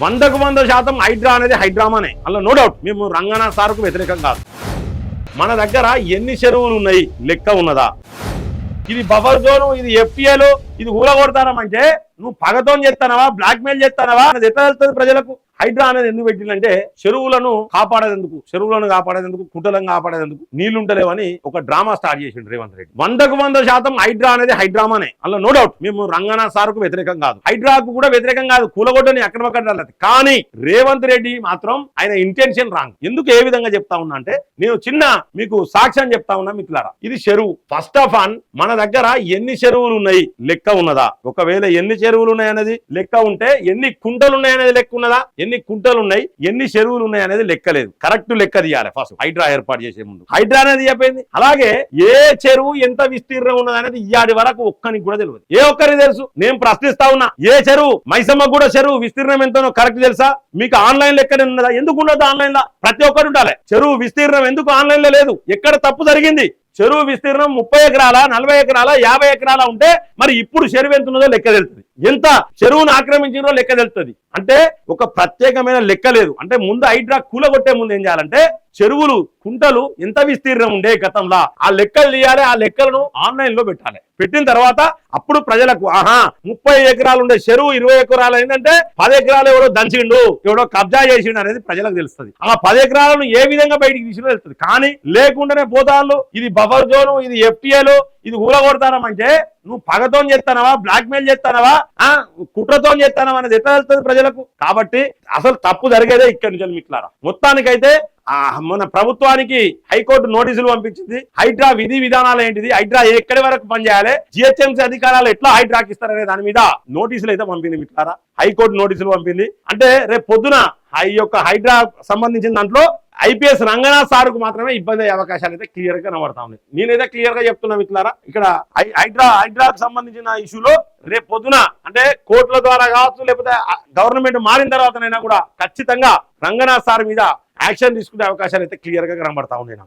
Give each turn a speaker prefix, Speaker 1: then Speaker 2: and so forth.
Speaker 1: వందకు వంద శాతం హైడ్రా అనేది హైడ్రామానే. అలా నో డౌట్ మేము రంగనా సార్కు వ్యతిరేకం కాదు. మన దగ్గర ఎన్ని చెరువులు ఉన్నాయి? లెక్క ఉన్నదా? ఇది బఫర్ జోన్ ఇది ఎఫ్టీఏలు ఇది ఊరగొడతానమంటే నువ్వు పగతోని చేస్తానవా బ్లాక్ మెయిల్ చేస్తానవా అది ఎట్లా వెళ్తుంది ప్రజలకు? హైడ్రా అనేది ఎందుకు పెట్టిందంటే చెరువులను కాపాడేందుకు చెరువులను కాపాడేందుకు కుటలను కాపాడేందుకు నీళ్ళు ఉండలేవని ఒక డ్రామా స్టార్ట్ చేసిండు రేవంత్ రెడ్డి. వందకు వంద శాతం హైడ్రా అనేది హైడ్రామానే. అందులో నో డౌట్ మేము రంగనాథ్ సార్కు వ్యతిరేకం కాదు. హైడ్రాకు కూడా వ్యతిరేకం కాదు. కూలగొట్టని అక్కడ కానీ రేవంత్ రెడ్డి మాత్రం ఆయన ఇంటెన్షన్ రాంగ్ ఎందుకు ఏ విధంగా చెప్తా ఉన్నా అంటే నేను చిన్న మీకు సాక్ష్యం చెప్తా ఉన్నా మిత్రులారా. ఇది చెరువు. ఫస్ట్ ఆఫ్ ఆల్ మన దగ్గర ఎన్ని చెరువులు ఉన్నాయి? లెక్క ఉన్నదా? ఒకవేళ ఎన్ని చెరువులు ఉన్నాయి అనేది లెక్క ఉంటే ఎన్ని కుంటలు ఉన్నాయి అనేది లెక్క ఉన్నదా? ఎన్ని కుంటలు ఉన్నాయి ఎన్ని చెరువులు ఉన్నాయి అనేది లెక్క లేదు కరెక్ట్ లెక్క తీయాలి ఫస్ట్ హైడ్రా ఏర్పాటు చేసే ముందు. హైడ్రా అనేది చెప్పింది? అలాగే ఏ చెరువు ఎంత విస్తీర్ణం ఉన్నది అనేది ఇయాడి వరకు ఒక్కరికి కూడా తెలియదు. ఏ ఒక్కరికి తెలుసు? నేను ప్రశ్నిస్తా ఉన్నా. ఏ చెరువు? మైసమ్మ కూడా చెరువు విస్తీర్ణం ఎంతనో కరెక్ట్ తెలుసా? మీకు ఆన్లైన్ లెక్కనే ఉన్నదా? ఎందుకు ఉండదు ఆన్లైన్ లా ప్రతి ఒక్కరు ఉండాలి. చెరువు విస్తీర్ణం ఎందుకు ఆన్లైన్లో లేదు? ఎక్కడ తప్పు జరిగింది? చెరువు విస్తీర్ణం ముప్పై ఎకరాల నలభై ఎకరాల యాభై ఎకరాల ఉంటే మరి ఇప్పుడు చెరువు ఎంత ఉన్నదో లెక్క తెలుస్తుంది. ఎంత చెరువును ఆక్రమించినో లెక్క తెలుస్తుంది. అంటే ఒక ప్రత్యేకమైన లెక్క లేదు. అంటే ముందు హైడ్రా కూలగొట్టే ముందు ఏం చేయాలంటే చెరువులు కుంటలు ఎంత విస్తీర్ణం ఉండే గతంలో ఆ లెక్కలు తీయాలి ఆ లెక్కలను ఆన్లైన్లో పెట్టాలి. పెట్టిన తర్వాత అప్పుడు ప్రజలకు ఆహా ముప్పై ఎకరాలు ఉండే చెరువు ఇరవై ఎకరాలు ఏంటంటే పది ఎకరాలు ఎవడో దంచిండు ఎవడో కబ్జా చేసిండు అనేది ప్రజలకు తెలుస్తుంది. ఆ పది ఎకరాలను ఏ విధంగా బయటికి తీసుకుని తెలుస్తుంది. కానీ లేకుండానే పోతాళ్ళు ఇది బఫర్ జోను ఇది ఎఫ్టీఏలు ఇది ఊరగొడతానమంటే నువ్వు పగతో చేస్తానవా బ్లాక్ మెయిల్ చేస్తానవా ఆ కుట్రతో చేస్తానవా అనేది ఎట్లా తెలుస్తుంది ప్రజలకు? కాబట్టి అసలు తప్పు జరిగేదే ఇక్కడి నుంచి మిట్లారా మొత్తానికైతే మన ప్రభుత్వానికి హైకోర్టు నోటీసులు పంపించింది. హైడ్రా విధి విధానాలు ఏంటిది? హైడ్రా ఎక్కడి వరకు పనిచేయాలి జిహెచ్ఎంసీ అధికారాలు ఎట్లా హైడ్రాకి ఇస్తారనే దాని మీద నోటీసులు అయితే పంపింది మిట్లారా హైకోర్టు నోటీసులు పంపింది. అంటే రేపు పొద్దున ఈ యొక్క హైడ్రా సంబంధించిన దాంట్లో ఐపీఎస్ రంగనాథ్ సార్కు మాత్రమే ఇబ్బంది అయ్యే అవకాశాలు అయితే క్లియర్గా కనబడతా ఉన్నాయి. నేనైతే క్లియర్గా చెప్తున్నా మిత్రులారా ఇక్కడ హై- హైడ్రా హైడ్రాకు సంబంధించిన ఇష్యూలో రేపు పొద్దున అంటే కోర్టుల ద్వారా కావచ్చు లేకపోతే గవర్నమెంట్ మారిన తర్వాతనైనా కూడా ఖచ్చితంగా రంగనాథ్ సార్ మీద యాక్షన్ తీసుకునే అవకాశాలు అయితే క్లియర్గా కనబడతా ఉన్నాయి నాకు.